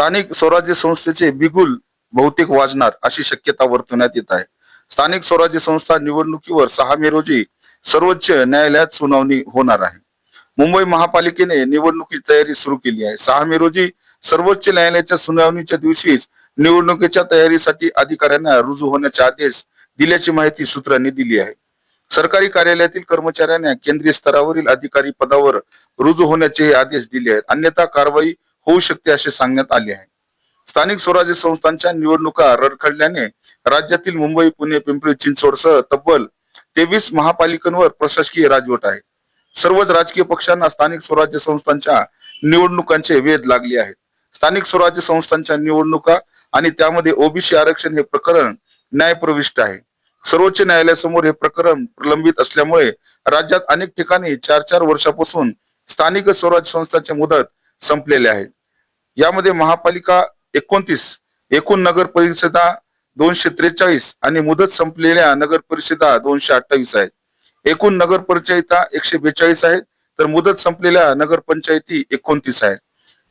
स्थानिक स्वराज्य संस्थेचे बिगुल बहुतेक वाजणार अशी शक्यता वर्तवण्यात येत आहे. स्थानिक स्वराज्य संस्था निवडणुकीवर सहा मे रोजी सर्वोच्च न्यायालयात सुनावणी होणार आहे. मुंबई महापालिकेने निवडणुकीची तयारी सुरू केली आहे. सहा मे रोजी सर्वोच्च न्यायालयाच्या सुनावणीच्या दिवशीच निवडणुकीच्या तयारीसाठी अधिकाऱ्यांना रुजू होण्याचे आदेश दिल्याची माहिती सूत्रांनी दिली आहे. सरकारी कार्यालयातील कर्मचाऱ्यांना केंद्रीय स्तरावरील अधिकारी पदावर रुजू होण्याचे आदेश दिले आहेत. अन्यथा कारवाई होऊ शकते असे सांगण्यात आले आहे. स्थानिक स्वराज्य संस्थांच्या निवडणुका रडखडल्याने राज्यातील मुंबई पुणे पिंपरी चिंचवडसह तब्बल तेवीस महापालिकांवर प्रशासकीय राजवट आहे. सर्वच राजकीय पक्षांना स्थानिक स्वराज्य संस्थांच्या निवडणुकांचे वेध लागले आहेत. स्थानिक स्वराज्य संस्थांच्या निवडणुका आणि त्यामध्ये ओबीसी आरक्षण हे प्रकरण न्यायप्रविष्ट आहे. सर्वोच्च न्यायालयासमोर हे प्रकरण प्रलंबित असल्यामुळे राज्यात अनेक ठिकाणी चार चार वर्षापासून स्थानिक स्वराज्य संस्थांचे मुदत संपलेले आहे. यामध्ये महापालिका एकोणतीस एकूण नगर परिषदा दोनशे त्रेचाळीस आणि मुदत संपलेल्या नगर परिषदा दोनशे अठ्ठावीस आहेत. एकूण नगर पंचायता एकशे बेचाळीस आहेत तर मुदत संपलेल्या नगर पंचायती एकोणतीस आहेत.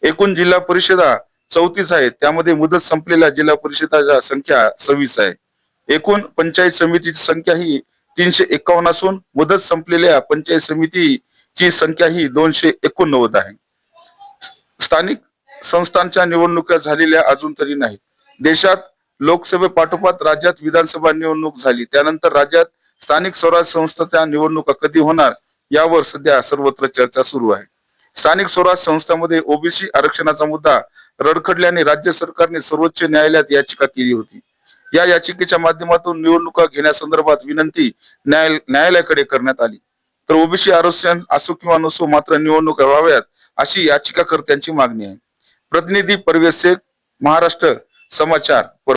एकूण जिल्हा परिषदा चौतीस आहेत त्यामध्ये मुदत संपलेल्या जिल्हा परिषदाच्या संख्या सव्वीस आहे. एकूण पंचायत समितीची संख्या ही तीनशे एकावन्न असून मुदत संपलेल्या पंचायत समितीची संख्या ही दोनशे एकोणनव्वद आहे. स्थानिक संस्थांच्या निवडणुका झालेल्या अजून तरी नाही. देशात लोकसभेपाठोपाठ राज्यात विधानसभा निवडणूक झाली. त्यानंतर राज्यात स्थानिक स्वराज्य संस्थांच्या निवडणुका कधी होणार यावर सध्या सर्वत्र चर्चा सुरू आहे. स्थानिक स्वराज्य संस्थांमध्ये ओबीसी आरक्षणाचा मुद्दा रडखडल्याने राज्य सरकारने सर्वोच्च न्यायालयात याचिका केली होती. या याचिकेच्या माध्यमातून निवडणुका घेण्यासंदर्भात विनंती न्याय न्यायालयाकडे करण्यात आली. तर ओबीसी आरक्षण असो किंवा नसो मात्र निवडणुका व्हाव्यात अशी याचिकाकर्त्यांची मागणी आहे. प्रतिनिधी परवेश महाराष्ट्र समाचार